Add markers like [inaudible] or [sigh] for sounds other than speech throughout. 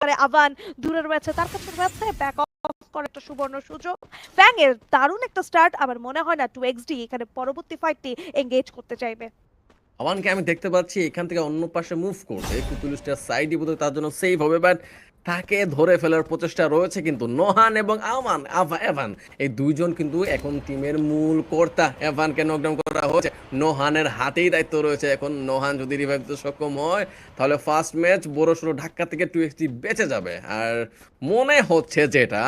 পারে আবান দূরে রয়েছে। তার কাছে রয়েছে ব্যাক অফ করার একটা সুবর্ণ সুযোগ। ফ্যাং এর দারুণ একটা স্টার্ট আমার মনে হয় না টু এক্সডি এখানে পরবর্তী ফাইটটি এঙ্গেজ করতে চাইবে। আওয়ানকে আমি দেখতে পাচ্ছি, এখান থেকে অন্য পাশে মুভ করছে কুতুলুস্টার সাইডই বোধহয় তার জন্য সেভ হবে বাট তাকে ধরে ফেলার প্রচেষ্টা রয়েছে কিন্তু নোহান এবং আমান, আভা, এভান। এই দুইজন কিন্তু এখন টিমের মূল কর্তা। এভানকে নকডাউন করা হয়েছে। নোহানের হাতেই দায়িত্ব রয়েছে। এখন নোহান যদি রিভাইভ দিতে সক্ষম হয়, তাহলে ফার্স্ট ম্যাচ বড়সড় ঢাকা থেকে টু বেঁচে যাবে। আর মনে হচ্ছে যেটা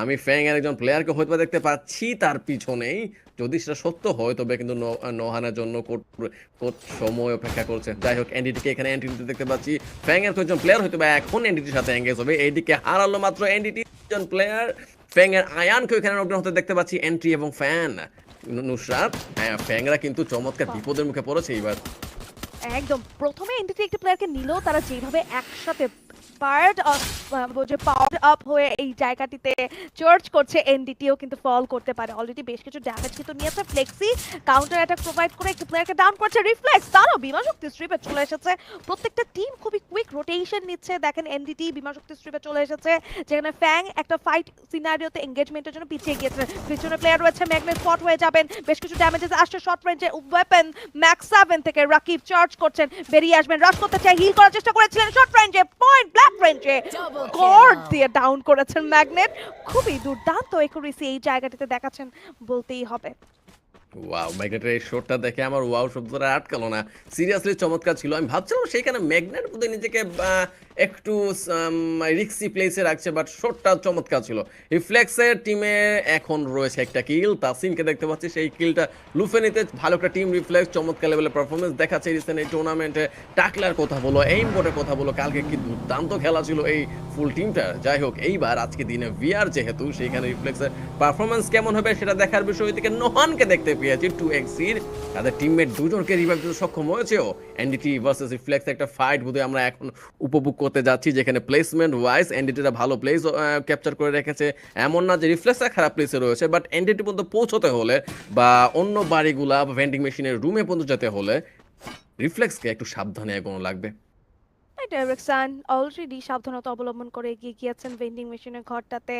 আমি ফ্যাং এর একজন প্লেয়ারকে হয়তো দেখতে পাচ্ছি তার পিছনেই। যদি সেটা সত্য হয়, তবে কিন্তু নোহানের জন্য সময় অপেক্ষা করছে। যাই হোক এনডিটিকে এখানে নিতে দেখতে পাচ্ছি। ফ্যাং এর একজন প্লেয়ার হয়তো বা এখন এনডিটির সাথে এঙ্গেজ হবে। এইদিকে হারালো মাত্র এনডিটি একজন প্লেয়ার ফ্যাং এর আয়ানকে এখানে নকডাউন হতে দেখতে পাচ্ছি এন্ট্রি এবং ফ্যান নুসরাত হ্যাঁ ফ্যাংরা কিন্তু চমৎকার বিপদের মুখে পড়েছে এইবার। একদম, প্রথমে এনটিটি একটি প্লেয়ারকে নিল তারা যেভাবে একসাথে পার্ট যে পাওয়ার আপ হয়ে এই জায়গাটিতে চার্জ করছে এনডিটিও কিন্তু ফল করতে পারে। অলরেডি বেশ কিছু ড্যামেজ কিন্তু নিয়েছে ফ্লেক্সি কাউন্টার অ্যাটাক প্রোভাইড করে একটি প্লেয়ারকে ডাউন করছে রিফ্লেক্স তারও বিমা শক্তি স্ট্রিপে চলে এসেছে। প্রত্যেকটা টিম খুবই কুইক রোটেশন নিচ্ছে। দেখেন এনডিটি বিমা শক্তি স্ট্রিপে চলে এসেছে। যেখানে ফ্যাং একটা ফাইট সিনারিওতে এঙ্গেজমেন্টের জন্য পিছিয়ে গিয়েছে। পিছনে প্লেয়ার রয়েছে ম্যাগনেট স্পট হয়ে যাবেন। বেশ কিছু ড্যামেজেস আসছে শর্ট রেঞ্জে ওয়েপন ম্যাক্স সেভেন থেকে রাকিব চার্জ করছেন। বেরিয়ে আসবেন। রাশ করতে চাই হিল করার চেষ্টা করেছিলেন। শর্ট রেঞ্জে পয়েন্ট রেঞ্জে গড দিয়ে ডাউন করেছেন ম্যাগনেট। খুবই দুর্দান্ত একুরেসি এই জায়গাটিতে দেখাচ্ছেন বলতেই হবে। ওয়াও ম্যাগনেটের এই শটটা দেখে আমার ওয়াও শব্দটা আটকালো না। সিরিয়াসলি চমৎকার ছিল। আমি ভাবছিলাম সেইখানে ম্যাগনেট বোধহয় নিজেকে একটু রিক্সি প্লেসে রাখছে বাট শটটা চমৎকার ছিল। রিফ্লেক্সের টিমে এখন রয়েছে একটা কিল তাসিনকে দেখতে পাচ্ছি, সেই কিলটা লুফে নিতে ভালো একটা টিম রিফ্লেক্স চমৎকার লেভেলের পারফরমেন্স দেখাচ্ছে রিসেন্ট এই টুর্নামেন্টে টাকলার কথা বলো এইম বোর্ডের কথা বলো, কালকে কি দুর্দান্ত খেলা ছিল এই ফুল টিমটার যাই হোক, এইবার আজকে দিনে ভিআর যেহেতু, সেইখানে রিফ্লেক্সের পারফরমেন্স কেমন হবে সেটা দেখার বিষয় থেকে নোহানকে দেখতে পেয়েছি টু এক্সির তাদের টিমমেট দুজনকে রিভাইভ দিতে সক্ষম হয়েছেও। এনডিটি ভার্সেস রিফ্লেক্স একটা ফাইট বোধহয় আমরা এখন উপভোগ করতে যাচ্ছি, যেখানে প্লেসমেন্ট ওয়াইজ এনডিটিটা ভালো প্লেস ক্যাপচার করে রেখেছে। এমন না যে রিফ্লেক্সটা খারাপ প্লেসে রয়েছে বাট এনডিটি পর্যন্ত পৌঁছতে হলে বা অন্য বাড়িগুলা বা ভেন্ডিং মেশিনের রুমে পর্যন্ত যেতে হলে রিফ্লেক্সকে একটু সাবধানে এগোনো লাগবে। ডেরেকসান অলরেডি সাবধানতা অবলম্বন করে এগিয়ে গিয়েছেন ভেন্ডিং মেশিনের ঘরটাতে।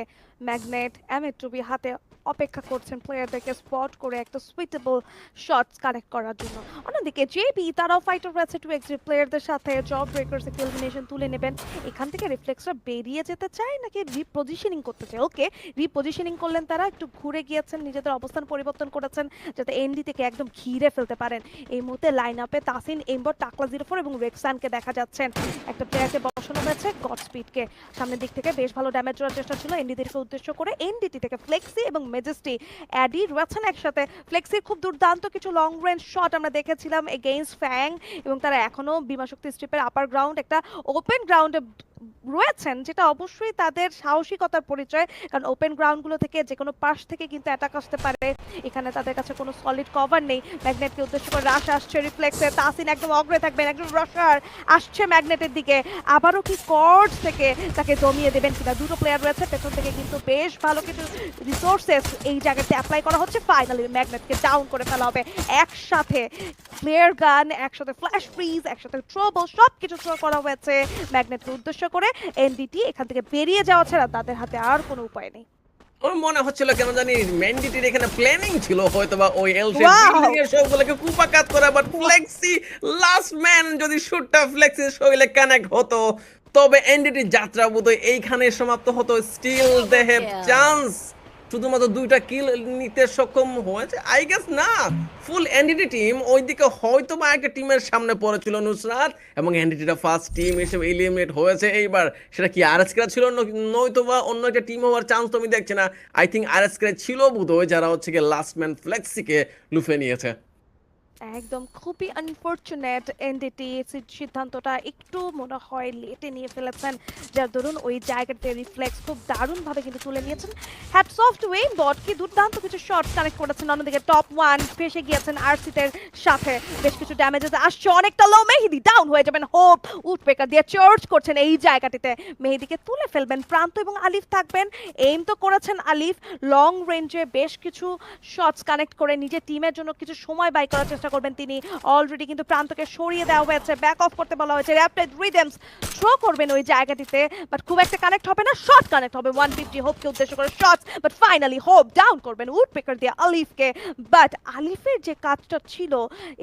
ম্যাগনেট এমএটুবি হাতে অপেক্ষা করছেন প্লেয়ারদেরকে স্পট করে একটা সুইটেবল শটস কানেক্ট করার জন্য। অন্যদিকে জেবি তারাও ফাইটার রয়েছে টু এক্সি প্লেয়ারদের সাথে। জব ব্রেকার্স এলিমিনেশন তুলে নেবেন। এখান থেকে রিফ্লেক্সরা বেরিয়ে যেতে চায় নাকি রিপোজিশনিং করতে চায়? ওকে রিপোজিশনিং করলেন তারা, একটু ঘুরে গিয়েছেন, নিজেদের অবস্থান পরিবর্তন করেছেন, যাতে এনডি থেকে একদম ঘিরে ফেলতে পারেন। এই মুহূর্তে লাইন আপে তাসিন এম্বর টাকলা জিরো ফোর এবং রেক্সানকে দেখা যাচ্ছেন একটা প্লেয়ারকে বসানো হয়েছে গড স্পিডকে সামনের দিক থেকে বেশ ভালো ড্যামেজ করার চেষ্টা ছিল এনডিদেরকে উদ্দেশ্য করে এনডিটি থেকে ফ্লেক্সি এবং মেজেস্টি অ্যাডি রয়েছেন একসাথে। ফ্লেক্সির খুব দুর্দান্ত কিছু লং রেঞ্জ শট আমরা দেখেছিলাম এগেইনস্ট ফ্যাং এবং তারা এখনও বিমাশক্তি স্ট্রিপের আপার গ্রাউন্ড একটা ওপেন গ্রাউন্ডে রয়েছেন, যেটা অবশ্যই তাদের সাহসিকতার পরিচয়। কারণ ওপেন গ্রাউন্ডগুলো থেকে যে কোনো পাশ থেকে কিন্তু অ্যাটাক আসতে পারে। এখানে তাদের কাছে কোনো সলিড কভার নেই। ম্যাগনেটকে উদ্দেশ্য করে রাশ আসছে রিফ্লেক্সে তাসিন একদম অগ্রে থাকবেন একদম রসার আসছে ম্যাগনেটের দিকে। আবারও কি কর্ড থেকে তাকে জমিয়ে দেবেন কিনা? দুটো প্লেয়ার রয়েছে, পেছন থেকে কিন্তু বেশ ভালো কিছু রিসোর্সেস এই জায়গাতে অ্যাপ্লাই করা হচ্ছে। ফাইনালি ম্যাগনেটকে ডাউন করে ফেলা হবে। একসাথে প্লেয়ার গান একসাথে ফ্ল্যাশ ফ্রিজ একসাথে ট্রোবল সব কিছু করা হয়েছে। ম্যাগনেটকে উদ্দেশ্য করে এনডিটি এখান থেকে বেরিয়ে যাওয়া ছাড়া তাদের হাতে আর কোনো উপায় নেই। ওর মনে হচ্ছিল কেন জানি ম্যান্ডিটির এখানে প্ল্যানিং ছিল হয়তো বা ওই এল! বিল্ডিং এর সবগুলোকে কুপাকাত করা বাট ফ্লেক্সি লাস্ট ম্যান যদি শুটটা ফ্লেক্সির শরীরে কানেক্ট হতো তবে এনডিটি যাত্রা বোধহয় এইখানে সমাপ্ত হতো। স্টিল দে হ্যাভ চান্স শুধুমাত্র দুইটা কিল নিতে সক্ষম হয়েছে? আই গেস না। ফুল এনডিটি টিম ওইদিকে হয়তো বা একটা টিমের সামনে পড়েছিল নুসরাত, এবং এনডিটিটা ফার্স্ট টিম হিসেবে এলিমিনেট হয়েছে। এইবার সেটা কি আর ছিল? নয়তো বা অন্য একটা টিম হওয়ার চান্স তুমি দেখছি না। আই থিঙ্ক আর ছিল বোধহয়, যারা হচ্ছে গিয়ে লাস্ট ম্যান ফ্লেক্সিকে লুফে নিয়েছে। একদম খুবই আনফর্চুনেট এনডিটি সিদ্ধান্তটা একটু মনে হয় লেটে নিয়ে ফেলেছেন। যার দরুন ওই জায়গাতে রিফ্লেক্স খুব দারুণভাবে কিন্তু তুলে নিয়েছেন। Hats off to Owen bot কি দুর্দান্ত কিছু শর্ট কানেক্ট করেছেন। অন্যদিকে টপ ওয়ান ফেসে গিয়েছেন আরসিতের সাথে। বেশ কিছু ড্যামেজেস আসছে, অনেকটা লো মেহেদি ডাউন হয়ে যাবেন। হোপ উঠপেকার দিয়ে চার্জ করছেন এই জায়গাটিতে। মেহেদিকে তুলে ফেলবেন প্রান্ত এবং আলিফ থাকবেন। এইম তো করেছেন আলিফ লং রেঞ্জে বেশ কিছু শটস কানেক্ট করে নিজের টিমের জন্য কিছু সময় বাই করার চেষ্টা চেষ্টা করবেন তিনি। অলরেডি কিন্তু প্রান্তকে সরিয়ে দেওয়া হয়েছে ব্যাক অফ করতে বলা হয়েছে। র্যাপিড রিদমস থ্রো করবেন ওই জায়গাটিতে বাট খুব একটা কানেক্ট হবে না শট কানেক্ট হবে। ওয়ান ফিফটি হোপকে উদ্দেশ্য করে shots but finally hope down করবেন উড পিকার দিয়ে আলিফকে বাট আলিফের যে কাজটা ছিল,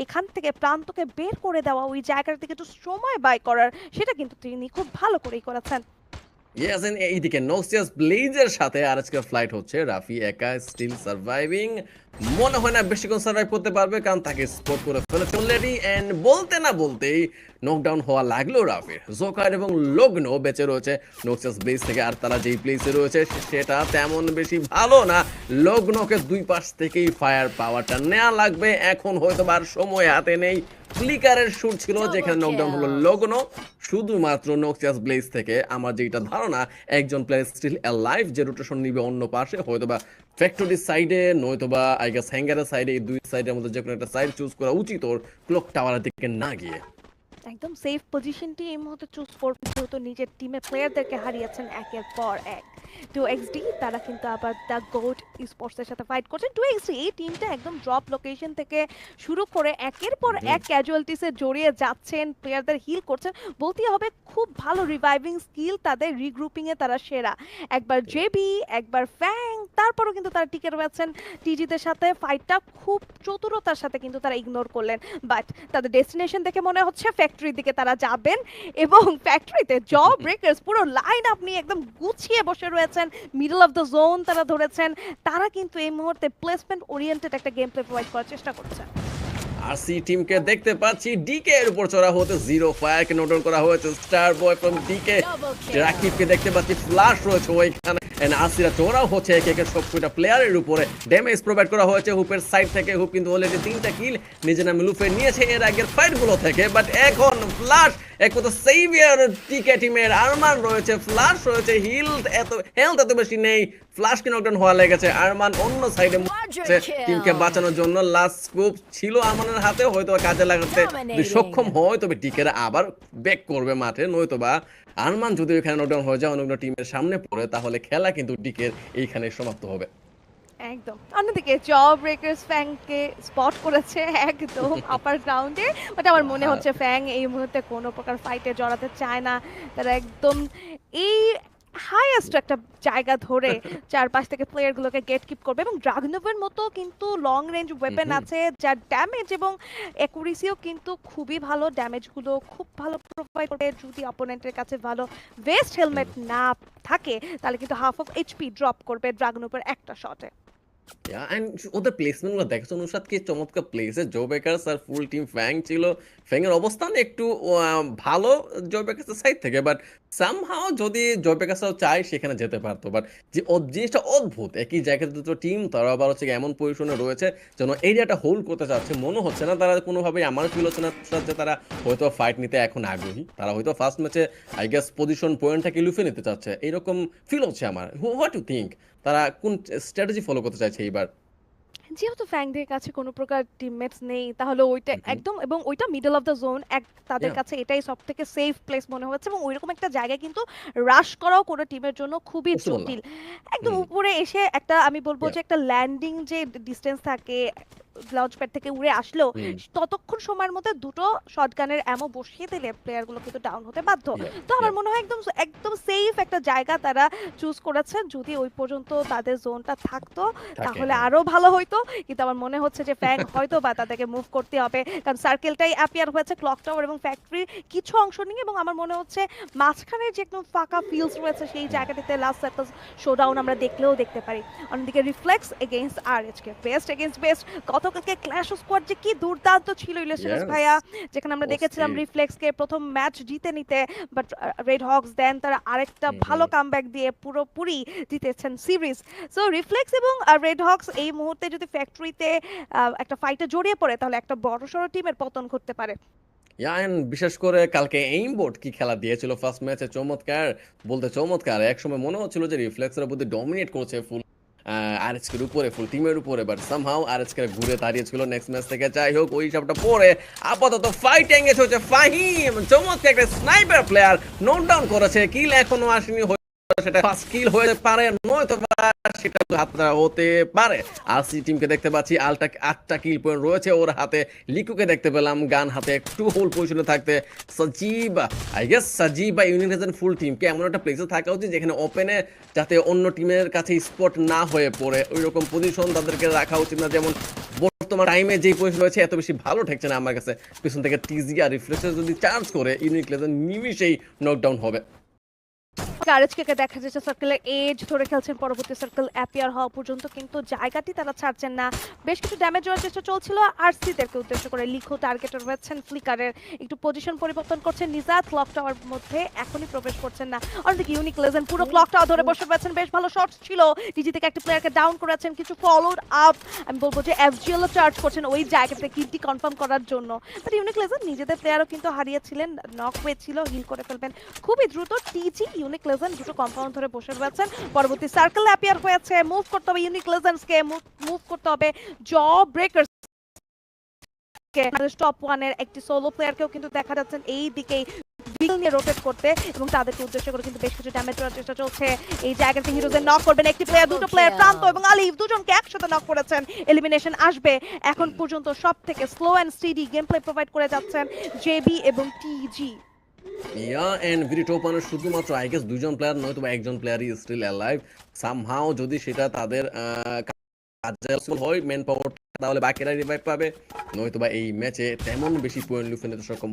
এখান থেকে প্রান্তকে বের করে দেওয়া, ওই জায়গাটা থেকে একটু সময় বাই করার, সেটা কিন্তু তিনি খুব ভালো করেই করেছেন। ইয়েস এন্ড এইদিকে নোসিয়াস ব্লেজের সাথে আর আজকে ফ্লাইট হচ্ছে। রাফি একা স্টিল সার্ভাইভিং মনে হয় না বেশিক্ষণ সার্ভাইভ করতে পারবে, কারণ তাকে স্পট করে ফেলেছে অলরেডি এন্ড বলতে না বলতেই নকডাউন হওয়া লাগল রাফির। জোকার এবং লগ্ন বেঁচে রয়েছে নোসিয়াস ব্লেজ থেকে, আর তারা যেই প্লেসে রয়েছে, সেটা তেমন বেশি ভালো না। লগ্নকে দুই পাশ থেকেই ফায়ার পাওয়ারটা নেওয়া লাগবে। এখন হয়তো আর সময় হাতে নেই। ফ্লিকারের শুট ছিল যেখানে নকডাউন হলো লগ্ন শুধুমাত্র নকচাস ব্লেজ থেকে আমার যেটা ধারণা একজন প্লেয়ার স্টিল এ লাইফ যে রোটেশন নিবে অন্য পাশে হয়তোবা ফ্যাক্টরির সাইডে নয়তোবা আই গেস হ্যাঙ্গারের সাইডে এই দুই সাইডের মধ্যে যে কোনো একটা সাইড চুজ করা উচিত ওর ক্লক টাওয়ারের দিকে না গিয়ে। একদম সেফ পজিশনটি এই মুহূর্তে চুজ করবেন যেহেতু নিজের টিমের প্লেয়ারদেরকে হারিয়েছেন একের পর এক। টু এক্সডি তারা কিন্তু আবার দ্য গোট স্পোর্টসের সাথে ফাইট করছেন টু এক্সডি এই টিমটা একদম ড্রপ লোকেশন থেকে শুরু করে একের পর এক ক্যাজুয়ালিটিসে জড়িয়ে যাচ্ছেন প্লেয়ারদের হিল করছেন। বলতেই হবে খুব ভালো রিভাইভিং স্কিল তাদের রিগ্রুপিং এ তারা সেরা। একবার জেবি একবার ফ্যাং তারপরও কিন্তু তারা টিকে রয়েছেন টিজিদের সাথে। ফাইটটা খুব চতুরতার সাথে কিন্তু তারা ইগনোর করলেন। বাট তাদের ডেস্টিনেশন দেখে মনে হচ্ছে ফ্যাক্টরির দিকে তারা যাবেন এবং ফ্যাক্টরিতে জব ব্রেকার্স পুরো লাইন আপনি একদম গুছিয়ে বসে রয়েছেন মিডল অফ দ্য জোন তারা ধরেছেন তারা কিন্তু এই মুহূর্তে প্লেসমেন্ট ওরিয়েন্টেড একটা গেম প্লে প্রোভাইড করার চেষ্টা করছেন। আর সি টিমকে দেখতে পাচ্ছি ডিকে এর উপর চড়া হতে জিরো ফায়ারকে নোট করা হয়েছে star boy from D K রাকিবকে দেখতে পাচ্ছি ফ্লাশ রয়েছে ওইখানে। এন্ড আসিরা চোরাও হচ্ছে এক একের সবকটা প্লেয়ারের উপরে। ড্যামেজ প্রোভাইড করা হয়েছে হুপের সাইড থেকে। হুপ কিন্তু অলরেডি তিনটা কিল নিজের নামে লুফে নিয়েছে। এর আগের ফাইটগুলো থেকে। বাট এখন ফ্লাশ এক কথা সেভিয়ার টিকে টিমের আরমান রয়েছে ফ্লাশ রয়েছে এত হেলথ এত বেশি নেই নকডাউন হওয়া লেগেছে আরমান অন্য সাইডে টিমকে বাঁচানোর জন্য লাস্ট স্কোপ ছিল আমানের হাতে হয়তো কাজে লাগাতে যদি সক্ষম হয় তবে টিকেরা আবার ব্যাক করবে মাঠে নয়তো বা আরমান যদি ওইখানে নকডাউন হয়ে যায় অন্য টিমের সামনে পড়ে তাহলে খেলা কিন্তু ডিকের এইখানে সমাপ্ত হবে। একদম। অন্যদিকে জব ব্রেকার্স ফ্যাংকে স্পট করেছে একদম আপার গ্রাউন্ডে বাট আমার মনে হচ্ছে ফ্যাং এই মুহূর্তে কোনো প্রকার ফাইটে জড়াতে চায় না। তারা একদম এই হাইয়েস্ট একটা জায়গা ধরে [laughs] চারপাশ থেকে প্লেয়ারগুলোকে গেট কিপ করবে এবং ড্রাগনোভের মতো কিন্তু লং রেঞ্জ ওয়েপেন আছে যার ড্যামেজ এবং অ্যাকুরেসিও কিন্তু খুবই ভালো। ড্যামেজগুলো খুব ভালো প্রোভাইড করে। যদি অপোনেন্টের কাছে ভালো ভেস্ট হেলমেট না থাকে তাহলে কিন্তু হাফ অফ এইচপি ড্রপ করবে ড্রাগনোভের একটা শটে অ্যান্ড ওদের প্লেসমেন্টগুলো দেখছ? অনুসাদ কি চমৎকার প্লেসে জো বেকার্স আর ফুল টিম ফ্যাং ছিল। ফ্যাং এর অবস্থান একটু ভালো জো বেকার্সের সাইড থেকে বাট সামহাও যদি জো বেকার্সরাও চায়, সেখানে যেতে পারতো। বাট যে জিনিসটা অদ্ভুত। একই জায়গাতে দুটো টিম তারা আবার হচ্ছে এমন পজিশনে রয়েছে যেন এরিয়াটা হোল্ড করতে চাচ্ছে। মনে হচ্ছে না তারা কোনোভাবেই আমার ফিল হচ্ছে না যে তারা হয়তো ফাইট নিতে এখন আগ্রহী। তারা হয়তো ফার্স্ট ম্যাচে আই গেস পজিশন পয়েন্টটাকে লুফে নিতে চাচ্ছে। এইরকম ফিল হচ্ছে আমার। হোয়াট ইউ থিঙ্ক তারা কোন স্ট্র্যাটেজি ফলো করতে চাইছে এইবার? যেহেতু ফ্যাংদের কাছে কোনো প্রকার টিমমেটস নেই তাহলে ওইটা। একদম এবং ওইটা মিডল অফ দ্য জোন এক তাদের কাছে এটাই সব থেকে সেফ প্লেস মনে হচ্ছে এবং ওইরকম একটা জায়গায় কিন্তু রাশ করাও কোনো টিমের জন্য খুবই জটিল। একদম উপরে এসে একটা আমি বলব যে একটা ল্যান্ডিং যে ডিস্টেন্স থাকে লঞ্চ প্যাড থেকে উড়ে আসলেও হুম। ততক্ষণ সময়ের মধ্যে দুটো শটগানের এমও বসিয়ে দিলে প্লেয়ারগুলো কিন্তু ডাউন হতে বাধ্য। তো আমার মনে হয় একদম একদম সেফ একটা জায়গা তারা চুজ করেছে যদি ওই পর্যন্ত তাদের জোনটা থাকতো তাহলে হ্যাঁ। আরও ভালো হইতো। কিন্তু আমার মনে হচ্ছে যে ফ্যাং [laughs] হয়তো বা তাদেরকে মুভ করতে হবে। কারণ সার্কেলটাই অ্যাপিয়ার হয়েছে ক্লক টাওয়ার এবং ফ্যাক্টরির কিছু অংশ নিয়ে এবং আমার মনে হচ্ছে মাঝখানে যে একদম ফাঁকা ফিলস রয়েছে সেই জায়গাটিতে লাস্ট সার্কেল শোডাউন আমরা দেখলেও দেখতে পারি। অন্যদিকে reflex against R HK best against best গতকালকে ক্ল্যাশ স্কোয়াড যে কি দুর্দান্ত ছিল ভাইয়া যেখানে আমরা দেখেছিলাম রিফ্লেক্সকে প্রথম ম্যাচ জিতে নিতে বাট রেড হকস দেন তারা আরেকটা ভালো কামব্যাক দিয়ে পুরোপুরি জিতেছেন সিরিজ সো রিফ্লেক্স এবং রেড হকস এই মুহূর্তে যদি ফ্যাক্টরিতে একটা ফাইটে জড়িয়ে পড়ে তাহলে একটা বড়সড় টিমের পতন ঘটতে পারে। ইয়ান বিশেষ করে কালকে এইম বোর্ড কি খেলা দিয়েছিল ফার্স্ট ম্যাচে চমৎকার বলতে চমৎকার। একসময় মনে হচ্ছিল যে রিফ্লেক্সের বুদ্ধি ডমিনেট করছে ফুল আরএসকের উপরে ফুল টিমের উপরে বাট সামহাও আরএসকে ঘুরে দাঁড়িয়েছিল নেক্সট ম্যাচ থেকে। যাই হোক, ওই হিসাবটা পরে আপাতত ফাইট এঙ্গেজ হচ্ছে ফাহিম। চমৎকার একটা স্নাইপার প্লেয়ার নোট ডাউন করেছে কিল এখনও আসেনি সেটা ফার্স্ট কিল হতে পারে, নয়তো সেটা হতে পারে। আরসি টিমকে দেখতে পাচ্ছি আলটা আটটা কিল পয়েন্ট রয়েছে ওর হাতে। লিকুকে দেখতে পেলাম, গান হাতে একটু হোল পজিশনে থাকতে। আই গেস ফুল এমন একটা প্লেসে থাকা উচিত যেখানে ওপেনে যাতে অন্য টিমের কাছে স্পট না হয়ে পড়ে। ওই রকম পজিশন তাদেরকে রাখা উচিত না, যেমন বর্তমান টাইমে যে পজিশন রয়েছে, এত বেশি ভালো ঠেকছে না আমার কাছে। পিছন থেকে টিজি আর রিফ্রেশার যদি চার্জ করে ইউনিক লেজেন নিমিশেই নকডাউন হবে। কারেজকে দেখা যাচ্ছে সার্কেলের এজ ধরে খেলছেন পরবর্তী সার্কেল অ্যাপিয়ার হওয়া পর্যন্ত কিন্তু জায়গাটি তারা ছাড়ছেন না। বেশ কিছু ড্যামেজ হওয়ার চেষ্টা চলছিল। আর সিদেরকে উদ্দেশ্য করে লিখো টার্গেটে রয়েছেন ফ্লিকারের একটু পজিশন পরিবর্তন করছেন। নিজাত ক্লক টাওয়ার মধ্যে এখনই প্রবেশ করছেন না। অন্যদিকে ইউনিক লেজেন্ড পুরো ক্লক টাওয়ার ধরে বসে রয়েছেন। বেশ ভালো শটস ছিল। ডিজি থেকে একটা প্লেয়ারকে ডাউন করেছেন কিছু ফলোড আপ আমি বলব যে এফজিএলও চার্জ করছেন ওই জায়গাতে কিলটি কনফার্ম করার জন্য। বাট ইউনিক লেজেন্ড নিজেদের প্লেয়ারও কিন্তু হারিয়েছিলেন নক হয়েছিল হিল করে ফেলবেন। খুবই দ্রুত টিজি ইউনিক লেজেন্ড দুটো কম্পাউন্ড ধরে বসে রয়েছেন। পরবর্তী সার্কেল অ্যাপিয়ার হয়েছে। মুভ করতে হবে ইউনিক লেজেন্ডসকে মুভ করতে হবে জ ব্রেকার্স টপ ওয়ানের একটি সোলো প্লেয়ারকেও কিন্তু দেখা যাচ্ছেন এই দিকেই নিয়ে রোটেট করতে এবং তাদেরকে উদ্দেশ্য করে কিন্তু বেশ কিছু ড্যামেজ করার চেষ্টা চলছে। এই জায়গাতে হিরোজের নক করবেন একটি প্লেয়ার দুটো প্লেয়ার প্রান্ত এবং আলিফ দুজনকে একসাথে নক করেছেন। এলিমিনেশন আসবে। এখন পর্যন্ত সব থেকে slow and steady game play provide করে যাচ্ছেন জেবি এবং টিজি ইয়া শুধুমাত্র আই দুজন প্লেয়ার একজন যদি সেটা তাদের হয় মেন পাওয়ার তাহলে বাকিরা রিভাইভ পাবে। নয়তো বা এই ম্যাচে তেমন বেশি পয়েন্ট নিতে সক্ষম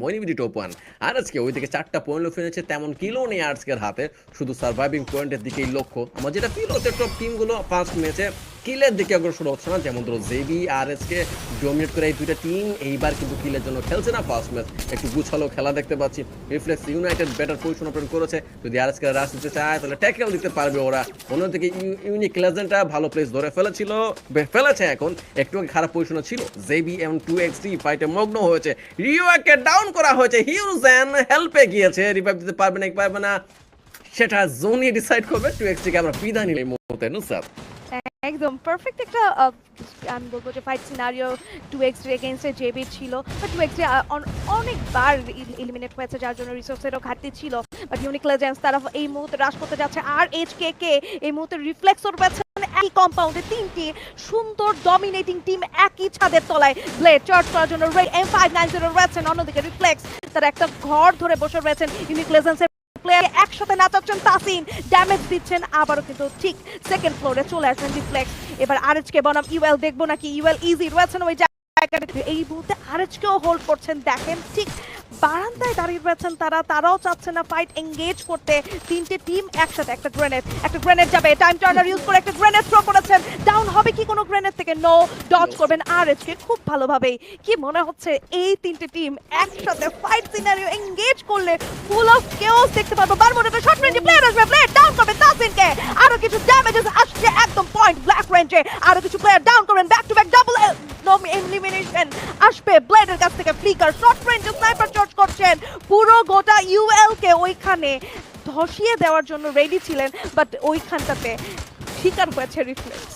আর আজকে ওইদিকে চারটা পয়েন্ট তেমন কিলো নেই হাতে। শুধু সার্ভাইভিং পয়েন্টের দিকেই লক্ষ্য। আমার যেটা ফিল হচ্ছে টপ টিমগুলো ফার্স্ট ম্যাচে কিলের দিকে অগ্রসর হচ্ছে না যেমন ধরো JB R S K dominate করে এই দুইটা টিম এইবার কিন্তু কিলের জন্য খেলছে না ফার্স্ট ম্যাচ একটু গুছালো খেলা দেখতে পাচ্ছি। Reflex united better position open করেছে। যদি আর এস কে রাশ দিতে চায়, তাহলে ট্যাকেল দিতে পারবে ওরা। অন্যদিকে ইউনিক লেজেন্ডটা ভালো প্লেস ধরে ফেলেছিল ফেলেছে এখন। একটু খারাপ পজিশনে ছিল। JB M two X T ফাইটে মগ্ন হয়েছে। রিওয়াকে ডাউন করা হয়েছে। হিউজেন হেল্পে গিয়েছে। রিভাইভ দিতে পারবে না পারবে না, সেটা জোনই ডিসাইড করবে। টু এক্স টিকে আমরা বিদায় নিলে মুহূর্তে নুসাদ একদম পারফেক্ট একটা আমি বলব যে fight scenario two X ray এগেনস্টে জেবি ছিল। বাট টু এক্স রে অনেকবার এলিমিনেট হয়েছে যার জন্য রিসোর্সেরও ঘাটতি ছিল। বাট ইউনিক লেজেন্স তারা এই মুহূর্তে রাশ করতে যাচ্ছে। আর এইচ কে কে এই মুহূর্তে রিফ্লেক্স রিফ্লেক্সর পেয়েছে একই কম্পাউন্ডে তিনটি সুন্দর ডমিনেটিং টিম একই ছাদের তলায়। ব্লেড চার্জ করার জন্য এম ফাইভ নাইন জিরো রয়েছেন। অন্যদিকে রিফ্লেক্স তারা একটা ঘর ধরে বসে রয়েছেন ইউনিক লেজেন্সের একসাথে নাচাচ্ছেন তাসিন। ড্যামেজ দিচ্ছেন আবারও কিন্তু ঠিক সেকেন্ড ফ্লোরে চলে আসবেন রিফ্লেক্স এবার আরএচকে বনাম ইউএল দেখব নাকি? ইউএল ইজি রয়েছেন ওই জায়গাটা এই মুহূর্তে আরএচকেও হোল্ড করছেন, দেখেন ঠিক বারান্দায় দাঁড়িয়ে রয়েছেন তারা। তারাও চাচ্ছে না ফাইট এঙ্গেজ করতে। তিনটে টিম একসাথে, একটা গ্রেনেড একটা গ্রেনেড যাবে। টাইম টার্নার ইউজ করে একটা গ্রেনেড থ্রো করেছেন। ডাউন হবে কি কোনো গ্রেনেড থেকে? নো ডচ করবেন আরএচকে খুব ভালোভাবেই। কি মনে হচ্ছে এই তিনটে টিম একসাথে ফাইট সিনারিও এঙ্গেজ করলে ফুল অফ কেওস দেখতে পারব। বারমুডাতে শর্ট রেঞ্জে প্লেয়ার আসবে প্লেয়ার ডাউন করবে তাসিনকে আরও কিছু ড্যামেজেস আসছে একদম পয়েন্ট ব্ল্যাক রেঞ্জে আরও কিছু প্লেয়ার ডাউন করবেন back to back double elimination আসবে। ব্লেডের কাছ থেকে ফ্লিকার শর্ট রেঞ্জে স্নাইপার চার্জ করছেন। পুরো গোটা ইউএল কে ওইখানে ধসিয়ে দেওয়ার জন্য রেডি ছিলেন বাট ওইখানটাতে শিকার হয়েছে রিফ্লেক্স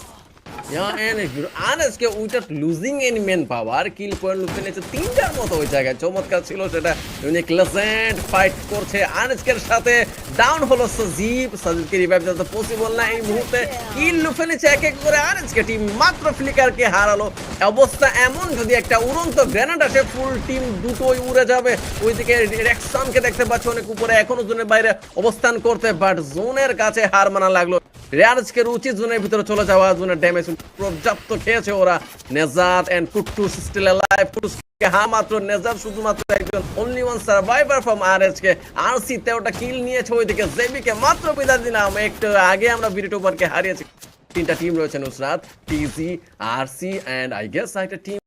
তিনটার মতো ওই জায়গায়। চমৎকার ছিল সেটা। ইউনিক লেজেন্ড ফাইট করছে আরএসকের সাথে। ডাউন হলো সজীব। সজীবকে রিভাইভ দেওয়া তো পসিবল না এই মুহূর্তে। কিল নিচ্ছে এক এক করে। আরএসকে টিম মাত্র ফ্লিকারকে হারালো। অবস্থা এমন, যদি একটা উড়ন্ত গ্রেনেড আসে ফুল টিম দুটোই উড়ে যাবে। ওইদিকে রেক্সনকে দেখতে পাচ্ছ অনেক উপরে। এখনও জোনের বাইরে অবস্থান করতে বাট জোনের কাছে হার মানা লাগল। রিয়াজকের উচিত জোনের ভিতরে চলে যাওয়া, জোনের ড্যামেজ পর্যাপ্ত খেয়েছে ওরা। Nejat and Kuttus still alive হা মাত্র নেজাত শুধুমাত্র একজন one survivor from R C তেরোটা কিল নিয়েছে ওইদিকে জেবিকে মাত্র বিদায় দিলাম। একটু আগে আমরা বিরিটোপারকে হারিয়েছি। তিনটা টিম রয়েছে Nusrat TG RC and I guess একটা টিম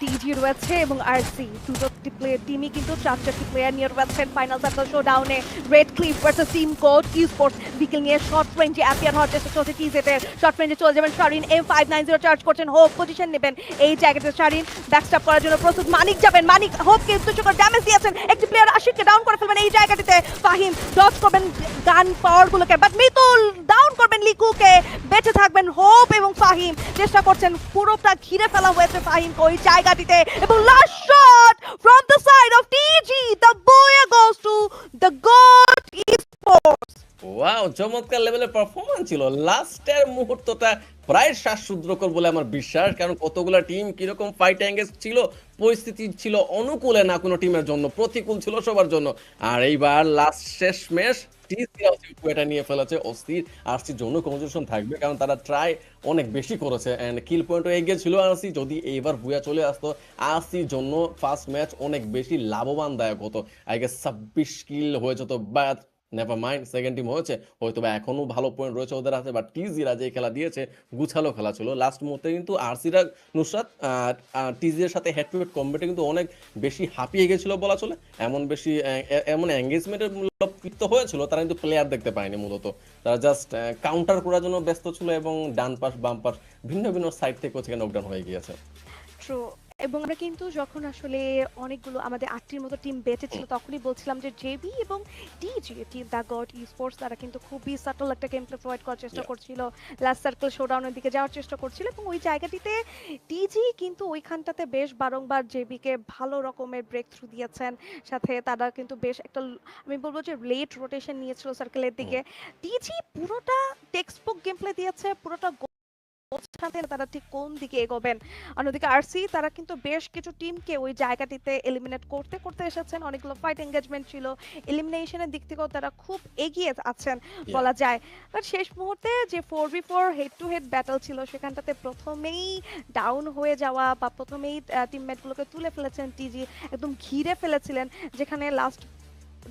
টিজি রয়েছে এবং আরসি, দুটো টিমই কিন্তু চার চারটি প্লেয়ার নিয়ে রয়েছেন ফাইনাল সার্কেল শো ডাউনে red cliff versus team code কি স্পোর্টস বিকেল নিয়ে শর্ট রেঞ্জে অ্যাপিয়ার হওয়ার চেষ্টা চলছে শর্ট রেঞ্জে চলে যাবেন Sharin M five nine zero charge করছেন হোপ পজিশন নেবেন। এই জায়গাতে শারিন ব্যাকস্টাপ করার জন্য প্রস্তুত। মানিক যাবেন, মানিক হোপকে উদ্দেশ্য করে ড্যামেজ দিয়েছেন। একটি প্লেয়ার আশিককে ডাউন করে ফেলবেন এই জায়গাটিতে। ফাহিম করবেন গান পাওয়ারগুলোকে বাট মিতুল ডাউন করবেন লিকুকে। বেঁচে থাকবেন হোপ এবং ফাহিম। চেষ্টা করছেন পুরোটা ঘিরে ফেলা হয়েছে ফাহিমকে। ওই জায়গাটিতে এবং last shot from the side of TG the boy goes to the god wow চমৎকার লেভেলের পারফরম্যান্স ছিল। লাস্টের মুহূর্তটা প্রায় শ্বাসরুদ্রকর বলে আমার বিশ্বাস, কারণ কতগুলো টিম কীরকম ফাইট এঙ্গেজ ছিল, পরিস্থিতি ছিল অনুকূলে না কোনো টিমের জন্য, প্রতিকূল ছিল সবার জন্য। আর এইবার লাস্ট শেষ ম্যাচ এটা অস্থির। আরসির জন্য কনজেশন থাকবে, কারণ তারা ট্রাই অনেক বেশি করেছে। অ্যান্ড কিল পয়েন্টও এগিয়ে ছিল আরসি, যদি এইবার ভুয়া চলে আসতো আরসির জন্য ফার্স্ট ম্যাচ অনেক বেশি লাভবান দায়ক হতো। আই গেস ছাব্বিশ কিল হয়ে যেত but never mind second team হয়েছে। হয়তো বা এখনও ভালো পয়েন্ট রয়েছে ওদের হাতে বাট টিজিরা যে খেলা দিয়েছে, গুছালো খেলা ছিল। লাস্ট মুহূর্তে কিন্তু আরসিরা নুসরাত টিজি এর সাথে হেড টু হেড কম্বেটে কিন্তু অনেক বেশি হাঁপিয়ে গেছিল বলা চলে। এমন বেশি এমন এঙ্গেজমেন্টের লিপ্ত হয়েছিল, তারা কিন্তু প্লেয়ার দেখতে পায়নি মূলত। তারা জাস্ট কাউন্টার করার জন্য ব্যস্ত ছিল এবং ডান পাশ, বাম পাশ ভিন্ন ভিন্ন সাইড থেকে হচ্ছে নকডাউন হয়ে গিয়েছে। ট্রু এবং আমরা কিন্তু যখন আসলে অনেকগুলো আমাদের আটটির মতো টিম বেঁচে ছিল তখনই বলছিলাম যে জেবি এবং TG team the god esports তারা কিন্তু খুবই সাটল একটা গেম প্লে প্রোভাইড করার চেষ্টা করছিল। লাস্ট সার্কেল শোডাউনের দিকে যাওয়ার চেষ্টা করছিল এবং ওই জায়গাটিতে টিজি কিন্তু ওইখানটাতে বেশ বারংবার জেবিকে ভালো রকমের ব্রেক থ্রু দিয়েছেন। সাথে তারা কিন্তু বেশ একটা আমি বলব যে লেট রোটেশন নিয়েছিল সার্কেলের দিকে। টিজি পুরোটা টেক্সট বুক গেম প্লে দিয়েছে পুরোটা গোছাতে তারা ঠিক কোন দিকে এগোবেন? অন্যদিকে আরসি তারা কিন্তু বেশ কিছু টিমকে ওই জায়গাটিতে এলিমিনেট করতে করতে এসেছেন। অনেকগুলো ফাইট এঙ্গেজমেন্ট ছিল। এলিমিনেশনের দিক থেকেও তারা খুব এগিয়ে আছেন বলা যায়। বাট শেষ মুহূর্তে যে four B four head to head battle ছিল সেখানটাতে প্রথমেই ডাউন হয়ে যাওয়া বা প্রথমেই টিমমেটগুলোকে তুলে ফেলেছেন টিজি একদম ঘিরে ফেলেছিলেন যেখানে লাস্ট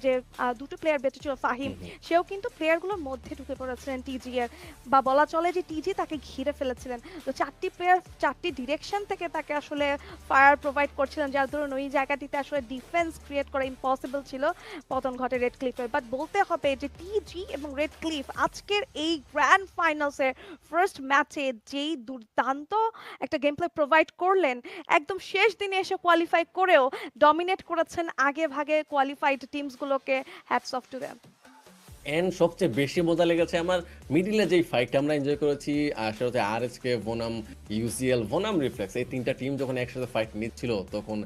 যে দুটো প্লেয়ার বেঁচে ছিল ফাহিম হুম হুম। সেও কিন্তু প্লেয়ারগুলোর মধ্যে ঢুকে পড়েছিলেন টিজি এর। বা বলা চলে যে টিজি তাকে ঘিরে ফেলেছিলেন। তো চারটি প্লেয়ার চারটি ডিরেকশন থেকে তাকে আসলে ফায়ার প্রোভাইড করছিলেন যার দরুন ওই জায়গাটিতে আসলে ডিফেন্স ক্রিয়েট করা ইম্পসিবল ছিল। পতন ঘটে রেড ক্লিফের বাট বলতে হবে যে টিজি এবং রেড ক্লিফ আজকের এই গ্র্যান্ড ফাইনালসের ফার্স্ট ম্যাচে যেই দুর্দান্ত একটা গেম প্লে প্রোভাইড করলেন একদম শেষ দিনে এসে কোয়ালিফাই করেও ডমিনেট করেছেন আগে ভাগে qualified টিমসগুলোকে hats off to them and সবচেয়ে বেশি মজা লেগেছে আমার মিডিলে যেই ফাইটটা আমরা এনজয় করেছি, আর সেটা হচ্ছে আর কে ভোনাম ইউজিএল ভোনাম রিফ্লেক্স এই তিনটা টিম যখন একসাথে ফাইট নিচ্ছিল, তখন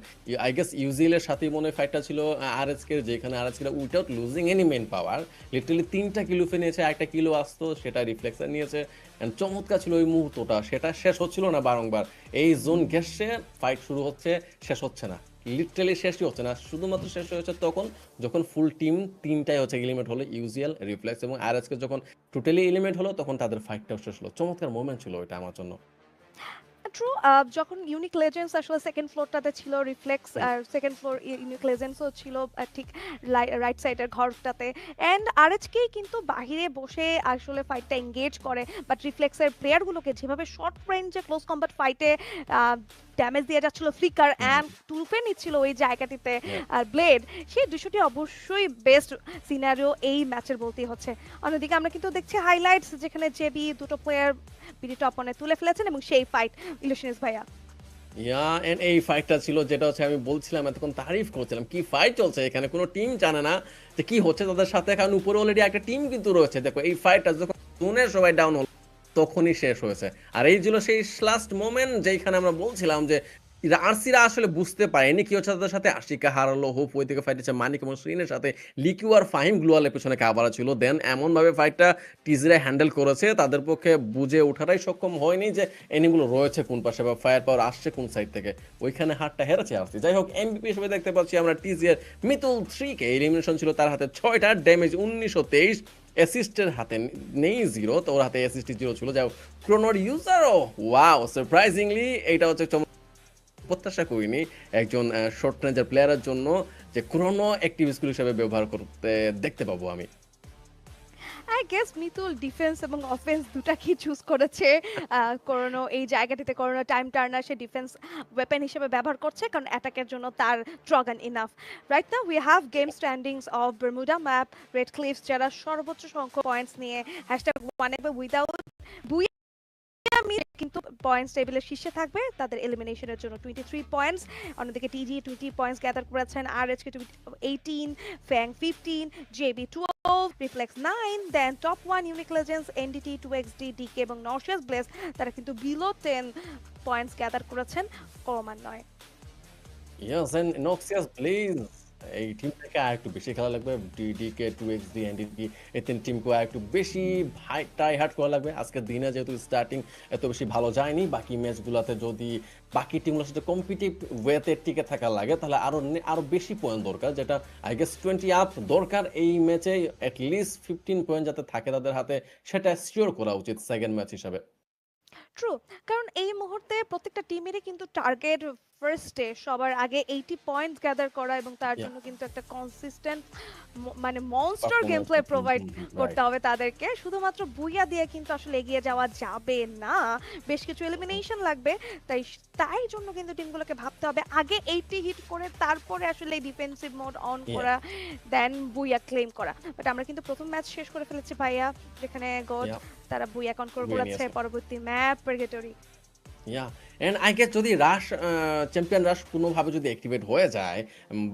আই গেস ইউজিএল এর সাথেই মনে ফাইটটা ছিল, আর এস কে যেখানে R S K without losing any main power literally তিনটা কিলো ফে নিয়েছে একটা কিলো আসতো, সেটা রিফ্লেক্সার নিয়েছে। এন্ড চমৎকার ছিল ওই মুহূর্তটা, সেটা শেষ হচ্ছিল না বারংবার। এই জোন ঘেসে ফাইট শুরু হচ্ছে, শেষ হচ্ছে না। লিটারালি শেষই হচ্ছে না। শুধুমাত্র শেষ হয়েছে তখন যখন ফুল টিম তিনটাই হচ্ছে এলিমেন্ট হলো ইউজিএল রিফ্লেক্স এবং আর আজকে যখন টোটালি এলিমেন্ট হলো তখন তাদের ফাইটটাও শেষ হলো। চমৎকার মোমেন্ট ছিল ওইটা আমার জন্য। ট্রু যখন ইউনিক লেজেন্ডস আসলে সেকেন্ড ফ্লোরটাতে ছিল রিফ্লেক্স আর সেকেন্ড ফ্লোর ইউনিক লেজেন্ডসও ছিল ঠিক রাইট সাইডের ঘরটাতে। অ্যান্ড আরএচকেই কিন্তু বাহিরে বসে আসলে ফাইটটা এঙ্গেজ করে বাট রিফ্লেক্সের প্লেয়ারগুলোকে যেভাবে শর্ট রেঞ্জে ক্লোজ কম্বাট ফাইটে ড্যামেজ দিয়ে যাচ্ছিল ফ্লিকার অ্যান্ড টুলফে নিচ্ছিল ওই জায়গাটিতে আর ব্লেড সেই দৃশ্যটি অবশ্যই বেস্ট সিনারিও এই ম্যাচের বলতেই হচ্ছে। অন্যদিকে আমরা কিন্তু দেখছি হাইলাইটস যেখানে জেবি দুটো প্লেয়ার বিডি টপনে তুলে ফেলেছেন এবং সেই ফাইট ইলুশনিস ভাইয়া। ইয়া এন্ড এই ফাইটটা ছিল যেটা হচ্ছে আমি বলছিলাম এতক্ষণ তারিফ করছিলাম কি ফাইট চলছে এখানে? কোনো টিম জানে না যে কি হচ্ছে তাদের সাথে কারণ উপরে অলরেডি একটা টিম কিন্তু রয়েছে। দেখো এই ফাইটটা যখন সবাই ডাউন হলো তখনই শেষ হয়েছে। আর এই ছিল সেই লাস্ট মোমেন্ট যেখানে আমরা বলছিলাম যে আরসিরা আসলে বুঝতে পারেনি কি হচ্ছে তাদের সাথে। আশিকা হারালো, হোপ ওই থেকে ফাইট হচ্ছে মানিক এবং শ্রীনের সাথে। লিকিউ আর ফাহিম গ্লুয়ালের পেছনে কাবারা ছিল। দেন এমনভাবে ফাইটটা টিজরা হ্যান্ডেল করেছে। তাদের পক্ষে বুঝে ওঠাটাই সক্ষম হয়নি যে এনিগুলো রয়েছে কোন পাশে বা ফায়ার পাওয়ার আসছে কোন সাইড থেকে। ওইখানে হাতটা হেরেছে আরসি। যাই হোক এমবিপি হিসেবে দেখতে পাচ্ছি আমরা টিজিয়ার মিতুল থ্রিকে এলিমিনেশন ছিল তার হাতে ছয়টা ড্যামেজ উনিশশো তেইশ। অ্যাসিস্টের হাতে নেই জিরো, তো ওর হাতে অ্যাসিস্ট জিরো ছিল। যাই ক্রোনোর ইউজারও, ওয়াও সারপ্রাইজিংলি এইটা হচ্ছে প্রত্যাশা করিনি একজন শর্ট রেঞ্জার প্লেয়ারের জন্য যে ক্রোনো অ্যাক্টিভ স্কুল হিসেবে ব্যবহার করতে দেখতে পাবো আমি। আই গেস মিতুল ডিফেন্স এবং অফেন্স দুটাকে চুজ করেছে। করোনো এই জায়গাটিতে করোনা টাইম টার্নার সে ডিফেন্স ওয়েপেন হিসেবে ব্যবহার করছে কারণ অ্যাটাকের জন্য তার ড্রগান ইনাফ রাইট না we have game standings of Bermuda map red cliffs যারা সর্বোচ্চ সংখ্যক পয়েন্টস নিয়ে হ্যাশট্যাগ ওয়ান উইদাউট আমি কিন্তু পয়েন্টস টেবিলের শীর্ষে থাকবে। তাদের এলিমিনেশনের জন্য টোয়েন্টি থ্রি পয়েন্টস অন্যদিকে টিজি টোয়েন্টি পয়েন্টস গ্যাদার করেছেন R HK eighteen fang fifteen JB twelve reflex nine then top one unique legends NDT two X D DK এবং নর্শিয়াস ব্লেস তারা কিন্তু বিলো টেন পয়েন্টস গ্যাদার করেছেন। ক্রমান্বয়ে এন্ড নক্সিয়াস প্লিজ এই টিমটাকে আর একটু বেশি খেলা লাগবে DDK two X D NDD এই তিন টিমকে আর একটু বেশি ভাই ট্রাই হার্ড করা লাগবে। আজকের দিনে যেহেতু স্টার্টিং এত বেশি ভালো যায়নি, বাকি ম্যাচগুলোতে যদি বাকি টিমগুলোর সাথে কম্পিটিভ ওয়েতে টিকে থাকা লাগে, তাহলে আরও নে- আরও বেশি পয়েন্ট দরকার, যেটা আই গেস টোয়েন্টি আপ দরকার এই ম্যাচে অ্যাটলিস্ট ফিফটিন পয়েন্ট যাতে থাকে তাদের হাতে, সেটা শিওর করা উচিত সেকেন্ড ম্যাচ হিসাবে। ট্রু কারণ এই মুহূর্তে প্রত্যেকটা টিমেরই কিন্তু টার্গেট ফার্স্টে সবার আগে এইটি পয়েন্টস গ্যাদার করা এবং তার জন্য কিন্তু একটা কনসিস্টেন্ট মানে monster game Performance, play provide করতে হবে তাদেরকে। শুধুমাত্র বুইয়া দিয়ে কিন্তু আসলে এগিয়ে যাওয়া যাবে না। বেশ কিছু এলিমিনেশন লাগবে। তাই তাই জন্য কিন্তু টিমগুলোকে ভাবতে হবে আগে এইটি হিট করে তারপরে আসলে ডিফেন্সিভ মোড অন করা দেন বুইয়া ক্লেম করা। বাট আমরা কিন্তু প্রথম ম্যাচ শেষ করে ফেলেছি ভাইয়া যেখানে গড তারা বুইয়া বুইয়া করেছে পরবর্তী map purgatory yeah and I guess যদি রাশ চ্যাম্পিয়ন রাশ কোনোভাবে যদি অ্যাক্টিভেট হয়ে যায়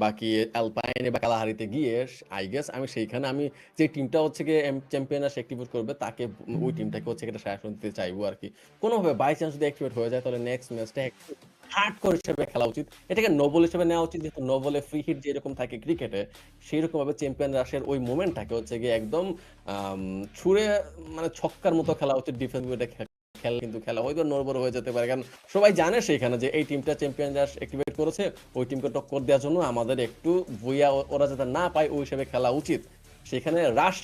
বাকি অ্যালপাইনে বা কালাহারিতে গিয়ে আই গেস আমি সেইখানে আমি যে টিমটা হচ্ছে গিয়ে চ্যাম্পিয়ন রাশ অ্যাক্টিভেট করবে তাকে ওই টিমটাকে হচ্ছে একটা শাসন দিতে চাইব আর কি। কোনোভাবে বাই চান্স যদি অ্যাক্টিভেট হয়ে যায় তাহলে নেক্সট ম্যাচটা হার্ড করে হিসেবে খেলা উচিত। এটাকে নোবল হিসেবে নেওয়া উচিত যেহেতু নোবলে ফ্রি হিট যেরকম থাকে ক্রিকেটে সেই রকম চ্যাম্পিয়ন রাশের ওই মোমেন্টটাকে হচ্ছে গিয়ে একদম ছুঁড়ে মানে ছক্কার মতো খেলা উচিত ডিফেন্স খেল কিন্তু খেলা হয়তো হয়ে যেতে পারে। কারণ সবাই জানে সেখানে যে এই টিমটা চ্যাম্পিয়ন অ্যাক্টিভেট করেছে। ওই টিমকে টক্কর দেওয়ার জন্য আমাদের একটু বইয়া ওরা যাতে না পায়, ওই হিসেবে খেলা উচিত। সেখানে রাশ